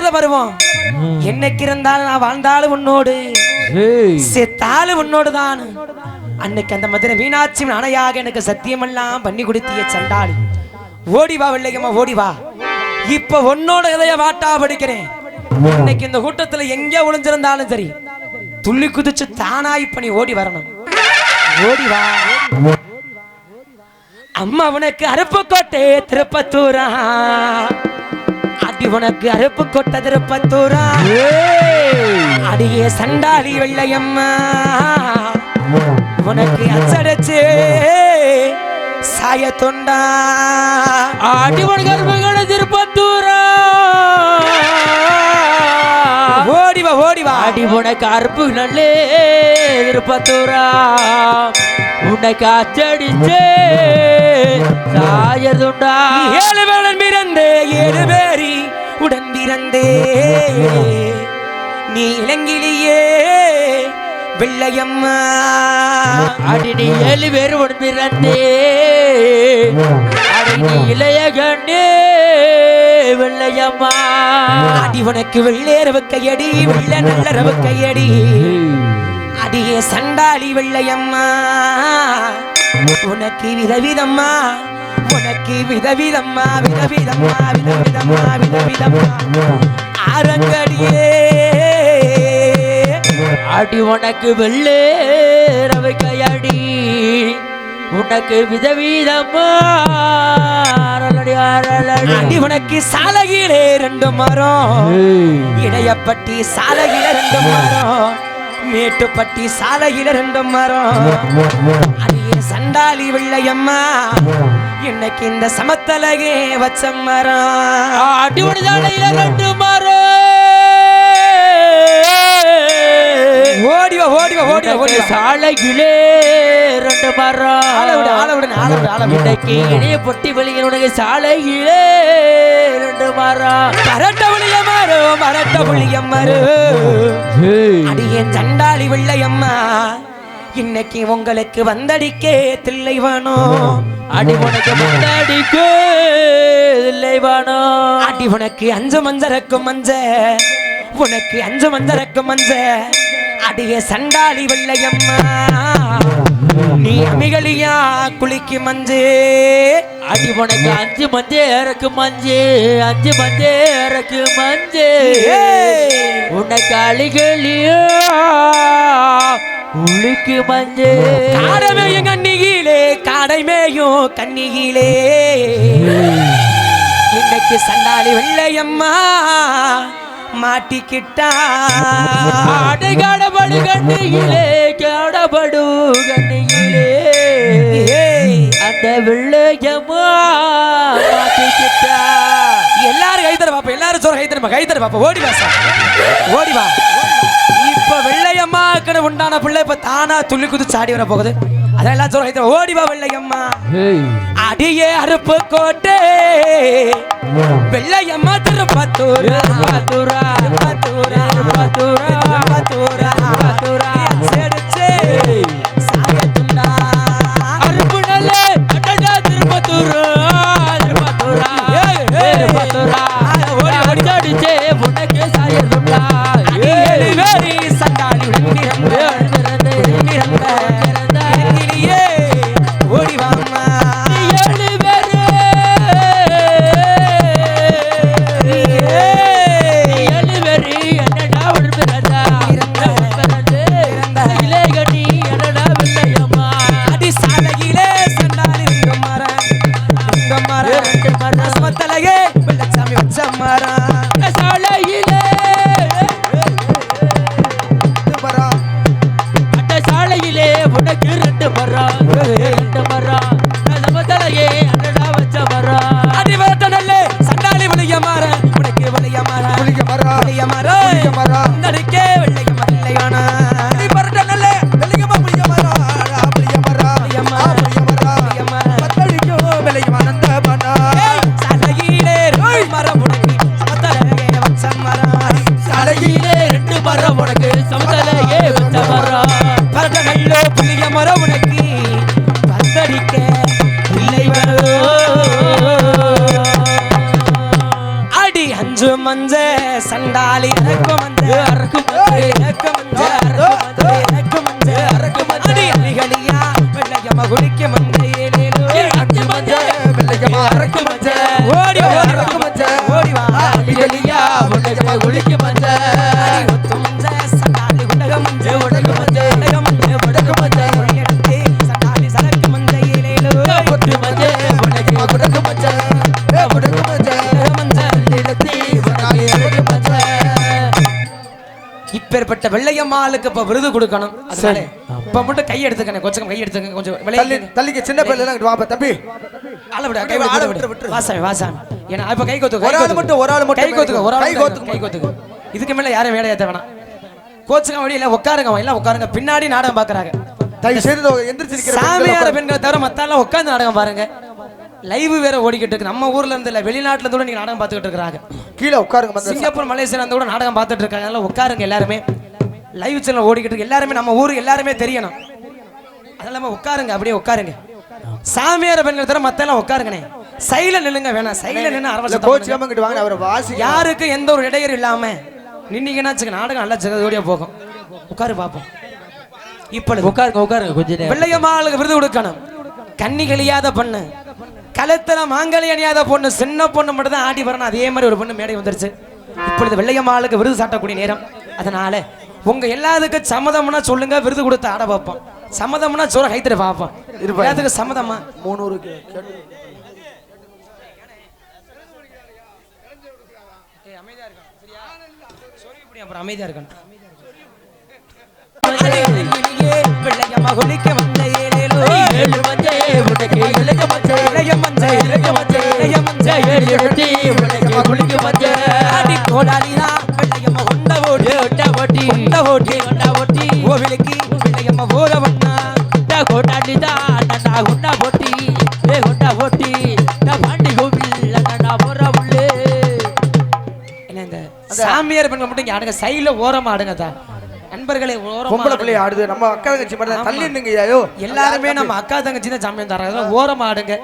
பருவம். என்னைக்கு இருந்தாலும் நான் வாழ்ந்தாலும் உன்னோடு. செத்தாலும் உன்னோடு தான் அன்னைக்கு அந்த மதுரை மீனாட்சி அணையாக எனக்கு சத்தியமெல்லாம் பண்ணி கொடுத்திய சண்டாளி. ஓடி வா வெள்ளையம்மா ஓடி வா. இப்ப உன்னோட இதய வாட்டா படிக்கிறேன். இன்னைக்கு இந்த கூட்டத்துல எங்க ஒளிஞ்சிருந்தாலும் சரி துள்ளி குதிச்சு தானா இப்ப நீ ஓடி வரணும். ஓடி வா. அம்மா உனக்கு அருப்புக்கோட்டை திருப்பத்தூரா. உனக்கு அருப்புக்கோட்டை திருப்பத்தூரா? அடியே சண்டாளி வெள்ளையம்மா. உனக்கு அச்சடிச்சு சாய தொண்டா. அடிமணி கருமகன திருப்பத்தூரா. ஓடிவா ஓடிவா. அடி உனக்கு அறுப்பு நல்லே திருப்பத்தூரா. உனக்கு அச்சடிச்சே சாயதுண்டா ஏழு வேளன் பிறந்தே ஏழு பேரி உடன் பிறந்தே. நீ இளங்கிலியே வெள்ளையம்மா. அடி ஏழு பேர் உடன் பிறந்தே. அடி இளைய கண்ணே வெள்ளையம்மா. அடி உனக்கு வெள்ளேரவு கையடி வெள்ள நல்லரவு கையடி. அடியே சண்டாளி வெள்ளையம்மா. உனக்கு விதவிதம்மா. உனக்கு விதவிதம்மா விதவிதம்மா விதவிதம்மா விதவிதம்மா. ஆரங்கடியே. அடி உனக்கு வெள்ளே ரவை கையடி. உனக்கு அரளடி. அடி உனக்கு சாலகிலே ரெண்டு மரம். இடையப்பட்டி சாலையில ரெண்டு மரம். மேட்டுப்பட்டி சாலையில ரெண்டு மரம். அடியே சண்டாளி வெள்ளையம்மா. இன்னைக்கு இந்த சமத்தலகே வச்ச மரம் அடி உனதாலையில ரெண்டு மாறு ஓடிவா ஓடிவா ஓடிவா ஓடிவா. சாலையிலே ரெண்டு மரம் ஆள விடு ஆள விடு ஆள விடு ஆள விடு. இன்னைக்கு இணைய பொட்டி வெளியில் உனக்கு சாலையிலே ரெண்டு மரம் மரட்ட புளிய மரு மரட்ட புளிய மரு. அடியே சண்டாளி வெள்ளையம்மா இன்னைக்கு உங்களுக்கு வந்தடிக்கே தில்லை வேணும் அடி உனக்கு முன்னாடிக்கு இல்லை வானோ அடி உனக்கு அஞ்சு மஞ்சரக்கும் மஞ்ச. உனக்கு அஞ்சு மஞ்சரக்கும் மஞ்ச. அடிய சண்டாளி வெள்ளையம்மா. நீ அமிகளியா குளிக்கு மஞ்சு. அடி உனக்கு அஞ்சு மஞ்சு இறக்கு மஞ்சு. அஞ்சு மஞ்சு. இறக்கு மஞ்சு. உனக்கு அழிகளியோ உளிக்கு மஞ்சு. காடமேயும் கண்ணிகிலே காடைமேயும் கண்ணிகிலே இன்னைக்கு சண்டாளி வெள்ளையம்மா மாட்டிக்கிட்டா. ஆடு காடபடு கண்ணியிலே காடபடு கண்ணியிலே. அந்த வெள்ளையம்மா மாட்டிக்கிட்டா. எல்லாரும் கைத்தர பாப்பா எல்லாரும் சொல்ற கைத்தர தர கை பாப்பா ஓடி வா சார். ஓடி வா. வெள்ளையம்மா கடை உண்டான பிள்ளை இப்ப தானா துள்ளி குதிச்சு ஆடி வர போகுது. அதெல்லாம் சொல்ற கை தர ஓடி வா வெள்ளையம்மா. அடியே அருப்பு கோட்டை. வெள்ளையம்மா திருப்பத்தூர் பத்துரா திருப்பத்தூர். பத்துரா மரம் இறக்கம் வந்து அறக்கும் வந்து இறக்கம் வந்து இப்பேற்பட்ட வெள்ளையம்மாளுக்கு இப்ப விருது கொடுக்கணும். அதனால இப்ப மட்டும் கை எடுத்துக்கணும். கொஞ்சம் கை எடுத்துக்க கொஞ்சம் தள்ளிக்க சின்ன பிள்ளை எல்லாம் இங்கிட்டு வாப்பா தம்பி. ஆள விடு கை ஆள விடு. வாசாமி வாசாமி ஏன்னா இப்ப கை கோத்துக்க ஒரு ஆள் மட்டும், ஒரு ஆள் மட்டும் கை கோத்துக்க ஒரு ஆள் கை கோத்துக்க. கோத்துக்க கை கோத்துக்க இதுக்கு மேல யாரும் வேலையை ஏத்த வேணாம். கோச்சுக்க வழி இல்ல உட்காருங்க எல்லாம் உட்காருங்க. பின்னாடி நாடகம் பாக்குறாங்க தயவு செய்து இதோ எந்திரிச்சு நிக்கிற சாமியார பெண்களை தவிர மத்த எல்லாம் உட்கார்ந்து நாடகம் பாருங்க. லைவ் வேற ஓடிக்கிட்டு இருக்கு. நம்ம ஊர்ல இருந்து இல்ல வெளிநாட்டுல இருந்து நீங்க நாடகம் பார்த்துக்கிட்டு இருக்காங்க கீழே உட்காருங்க சிங்கப்பூர் மலேசியா இருந்து கூட நாடகம் பார்த்துட்டு இருக்காங்க. அதனால உட்காருங்க எல்லாருமே. லைவ் சேனல் ஓடிக்கிட்டு இருக்கு. எல்லாருமே நம்ம ஊர் எல்லாருமே தெரியணும். அதெல்லாம் உட்காருங்க அப்படியே உட்காருங்க. சாமியார பெண்கள் தவிர மத்த எல்லாம் உட்காருங்கண்ணே. சைல நில்லுங்க வேணாம். சைல நின்னு இல்ல அரவசம் கோச் இங்கிட்டு வாங்க அவரை வாசி யாருக்கு எந்த ஒரு இடையூறு இல்லாம நின்னீங்கன்னா நாடகம் நல்லா ஜெகதோடியா போகும். உட்காரு பாப்போம். இப்பொழுது உட்காருங்க உட்காருங்க கொஞ்ச நேரம். வெள்ளையம்மாளுக்கு விருது கொடுக்கணும். கண்ணி கழியாத பொண்ணு. கழுத்துல மாங்கலி அணியாத பொண்ணு. சின்ன பொண்ணு மட்டும் தான் ஆடி வரணும் அதே மாதிரி ஒரு பொண்ணு மேடை வந்துருச்சு. இப்பொழுது வெள்ளையம்மாளுக்கு விருது சாட்டக்கூடிய நேரம். அதனால உங்க எல்லாத்துக்கும் சம்மதம்னா சொல்லுங்க விருது கொடுத்து ஆட பார்ப்போம். சம்மதம்னா சொல்ல கைத்திர பார்ப்போம். எல்லாத்துக்கும் சம்மதமா? முந்நூறு அப்புறம் அமைதியா இருக்கணும். வெள்ளையம்மா குளிக்க வந்த இந்த சாமியார் பெண்கள் மட்டும் இங்க ஆடுங்க. சைடுல ஓரமா ஆடுங்க தான் நண்பர்களே ஓரமா பொம்பளை ஆடுங்க. பிள்ளை ஆடுது. நம்ம அக்கா தங்கச்சி. ஆமா. தள்ளி நின்னுங்க ஐயோ. எல்லாருமே நம்ம அக்கா தங்கச்சி தான் சாமியார் தராங்க. ஓரமா ஆடுங்க.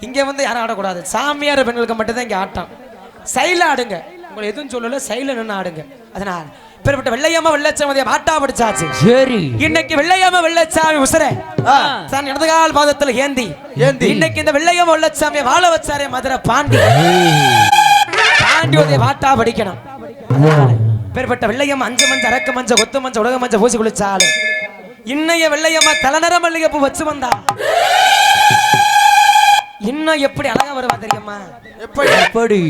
இங்க வந்து யாரும் ஆடக்கூடாது. சாமியார் பெண்களுக்கு மட்டும் தான் இங்க ஆட்டம். சைல ஆடுங்க. உங்களை எதுவும் சொல்லல. சைல நின்று ஆடுங்க. அதனால பெறப்பட்ட வெள்ளையம்மா வெள்ளச்சாமியை பாட்டா படிச்சாச்சு. சரி. இன்னைக்கு வெள்ளையம்மா வெள்ளச்சாமி உசர. தான் இடதுகால் பாதத்துல ஏந்தி. ஏந்தி. இன்னைக்கு இந்த வெள்ளையம்மா வெள்ளச்சாமியை வாழ வச்சாரே மதுரை பாண்டி. உதய பாட்டா படிக்கணும். பேர்பட்ட வெள்ளையம்மா அஞ்சு மஞ்ச அரக்க மஞ்ச கொத்து மஞ்ச உலக மஞ்ச பூசி குளிச்சாலும் இன்னைய வெள்ளையம்மா தலைநர மல்லிகைப்பூ வச்சு வந்தா. இன்னும் எப்படி அழகா வருவா தெரியுமா? எப்படி? எப்படி?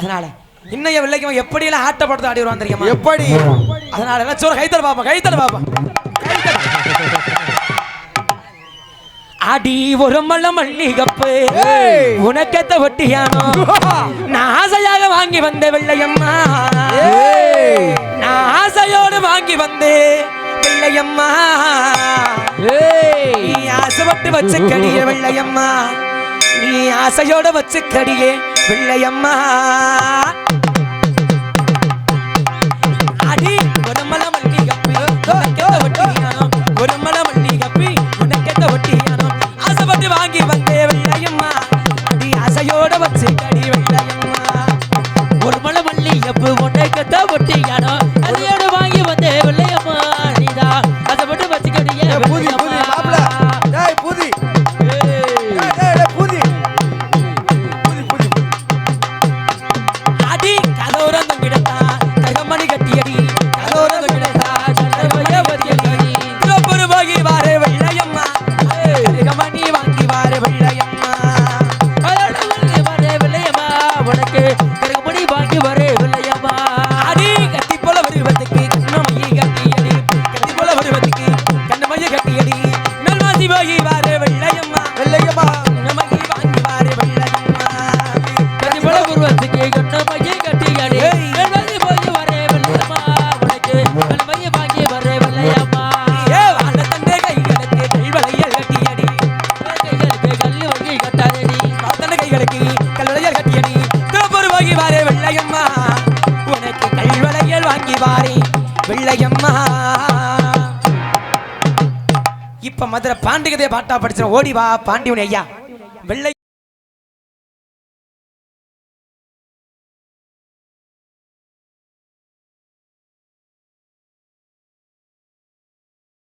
அதனால இன்னைய வெள்ளையம்மா எப்படி எல்லாம் ஆட்டப்படுத்த ஆடி வருவான் தெரியுமா? எப்படி? அதனால எல்லாம் சோறு கைத்தல் பாப்பா கைத்தல் பாப்பா. அடி ஒரு மல்ல மல்லிகப்பு. உனக்கத்த ஒட்டியானோ நான் ஆசையாக வாங்கி வந்த வெள்ளையம்மா. நான் ஆசையோடு வாங்கி வந்தே வெள்ளையம்மா. நீ ஆசைப்பட்டு வச்சு கடிய வெள்ளையம்மா. நீ ஆசையோட வச்சு கடியே வெள்ளையம்மா. கல்லு வாங்கி கட்டாதடி. தந்த கைகளுக்கு கல்வளையல் கட்டியடி. திருப்பூர் வாங்கி வாரே வெள்ளையம்மா. உனக்கு கல்வளையல் வாங்கி வாரே வெள்ளையம்மா. இப்ப மதுரை பாண்டிகதை பாட்டா படிச்ச ஓடி வா பாண்டியன் ஐயா. வெள்ளை